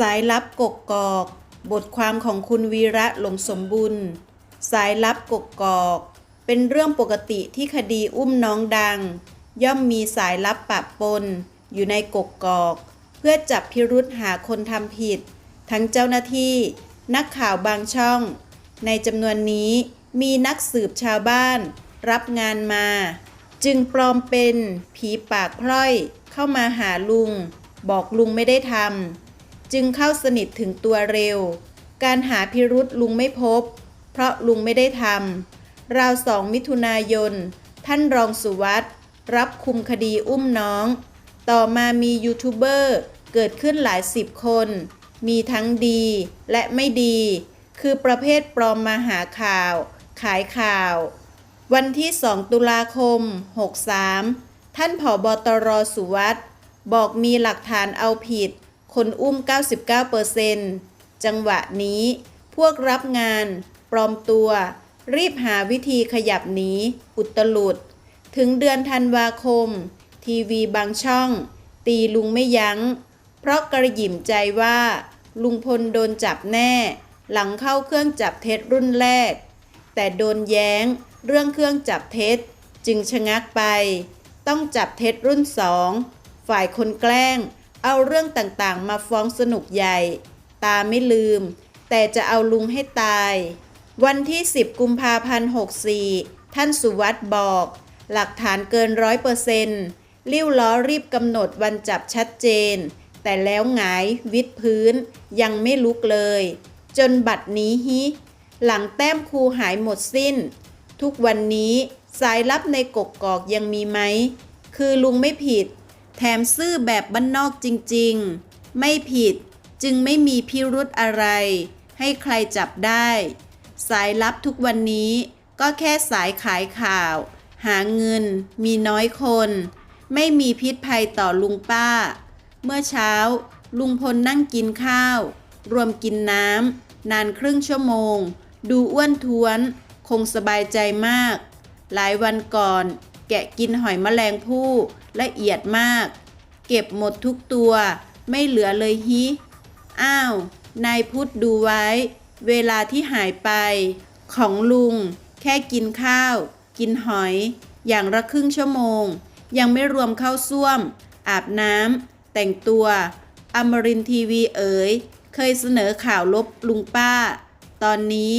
สายลับกกกอก บทความของคุณวีระหลงสมบุญ สายลับกกกอก เป็นเรื่องปกติที่คดีอุ้มน้องดัง ย่อมมีสายลับปะปน อยู่ในกกกอก เพื่อจับพิรุษหาคนทำผิด ทั้งเจ้าหน้าที่ นักข่าวบางช่อง ในจำนวนนี้มีนักสืบชาวบ้าน รับงานมา จึงปลอมเป็นผีปากพร่อย เข้ามาหาลุง บอกลุงไม่ได้ทำ จึงเข้าสนิทถึงตัวเร็ว การหาพิรุษลุงไม่พบ เพราะลุงไม่ได้ทำราวสองมิถุนายน ท่านรองสุวัสด์รับคุมคดีอุ้มน้อง ต่อมามียูทูบเบอร์เกิดขึ้นหลายสิบคน มีทั้งดีและไม่ดี คือประเภทปลอมมาหาข่าว ขายข่าว วันที่ 2 ตุลาคม 63 ท่านผอบอตรสุวัสด์บอกมีหลักฐานเอาผิด คนอุ้ม 99%จังหวะนี้ พวกรับงาน ปลอมตัว รีบหาวิธีขยับหนี อุตลุด ถึงเดือนธันวาคม ทีวีบางช่อง ตีลุงไม่ยัง้ง เพราะกระหยิ่มใจว่า ลุงพลโดนจับแน่ หลังเข้าเครื่องจับเท็จรุ่นแรก แต่โดนแย้ง เรื่องเครื่องจับเท็จ จึงชะงักไป ต้องจับเท็จรุ่นสอง ฝ่ายคนแกล้ง เอาเรื่องต่างๆ มาฟ้องสนุกใหญ่ ตาไม่ลืม แต่จะเอาลุงให้ตาย วันที่ 10 กุมภาพันธ์64 ท่านสุวัสด์บอก หลักฐานเกินร้อยเปอร์เซนต์ลิ้วล้อรีบกำหนดวันจับชัดเจน แต่แล้วหงายวิดพื้น ยังไม่ลุกเลย จนบัดนี้ฮิ หลังแต้มครูหายหมดสิ้น ทุกวันนี้สายลับในกกกอกยังมีไหม คือลุงไม่ผิด แถมซื่อแบบบ้านนอกจริงๆ ไม่ผิดจึงไม่มีพิรุธอะไร ให้ใครจับได้ สายลับทุกวันนี้ก็แค่สายขายข่าว หาเงิน มีน้อยคน ไม่มีพิษภัยต่อลุงป้า เมื่อเช้า ลุงพลนั่งกินข้าว รวมกินน้ำนานครึ่งชั่วโมง ดูอ้วนท้วน คงสบายใจมาก หลายวันก่อน แกะกินหอยแมลงผู้ละเอียดมาก เก็บหมดทุกตัว ไม่เหลือเลยฮิ อ้าว นายพุทธดูไว้ เวลาที่หายไป ของลุง แค่กินข้าว กินหอย อย่างละครึ่งชั่วโมง ยังไม่รวมเข้าส้วม อาบน้ำแต่งตัว อมรินทีวีเอ๋ย เคยเสนอข่าวลบลุงป้า ตอนนี้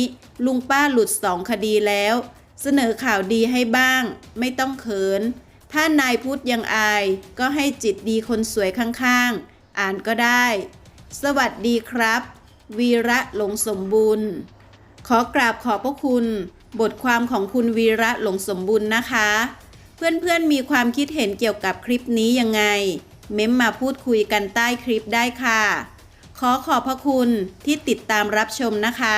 ลุงป้าหลุดสองคดีแล้ว เสนอข่าวดีให้บ้าง ไม่ต้องเขิน ถ้านายพุทธยังอาย ก็ให้จิตดีคนสวยข้างๆ อ่านก็ได้ สวัสดีครับ วีระหลงสมบูรณ์ ขอกราบขอบพระคุณ บทความของคุณวีระหลงสมบูรณ์นะคะ เพื่อนๆมีความคิดเห็นเกี่ยวกับคลิปนี้ยังไง เม้มมาพูดคุยกันใต้คลิปได้ค่ะ ขอขอบพระคุณที่ติดตามรับชมนะคะ